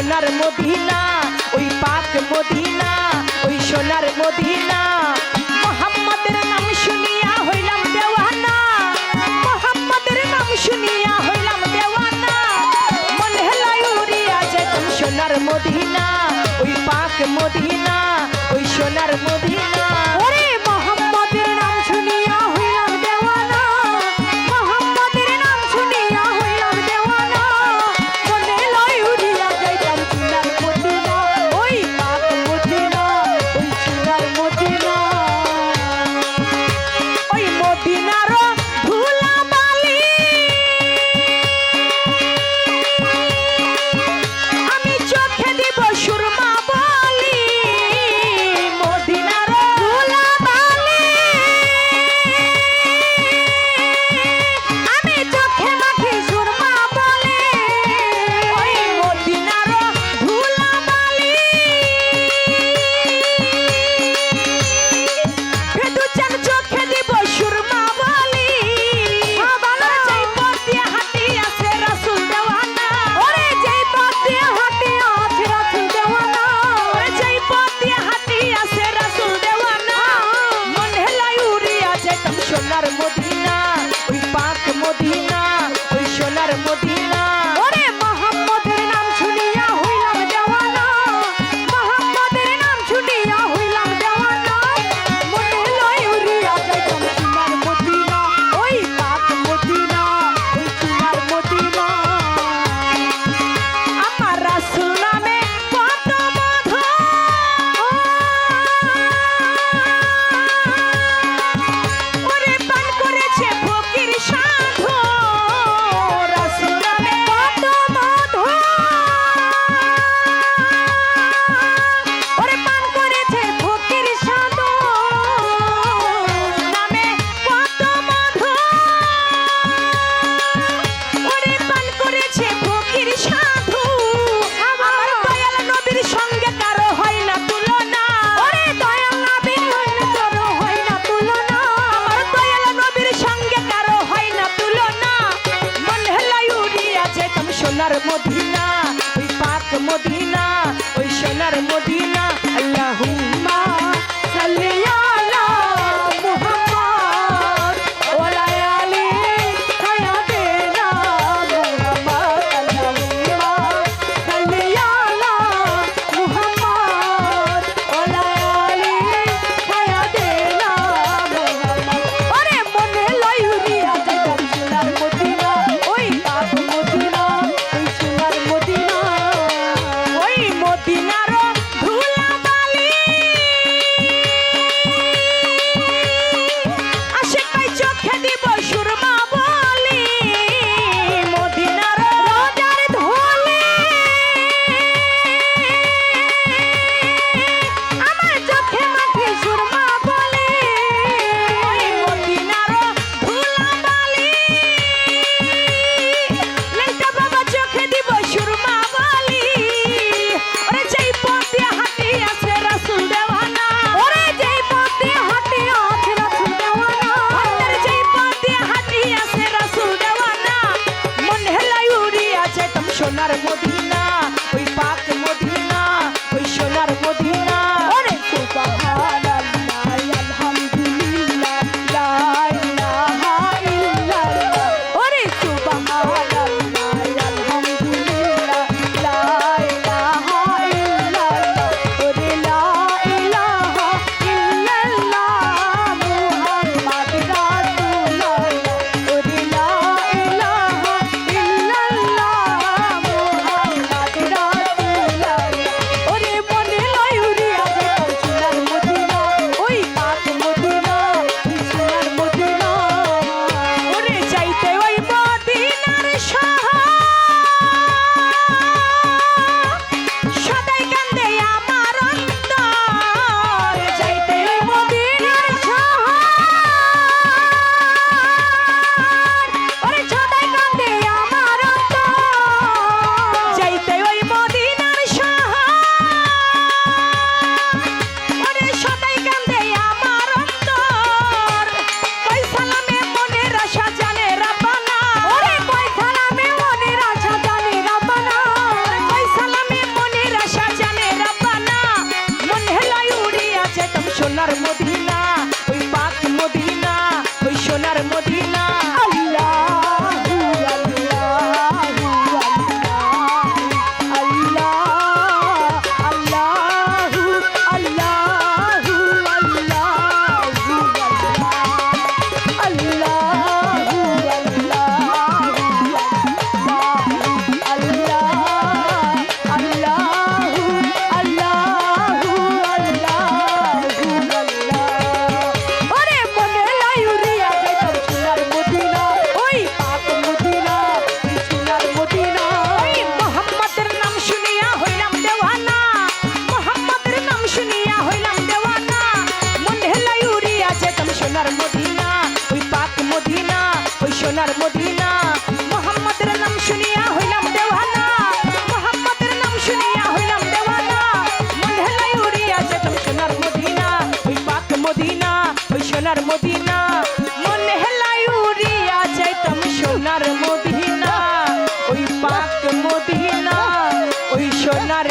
সোনার মদিনা ওই পাক মদিনা ওই সোনার মদিনা। সোনার মদিনা ওই পাক মদিনা ওই সোনার Medina. not it won't be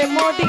সোনার মদিনা ওই পাক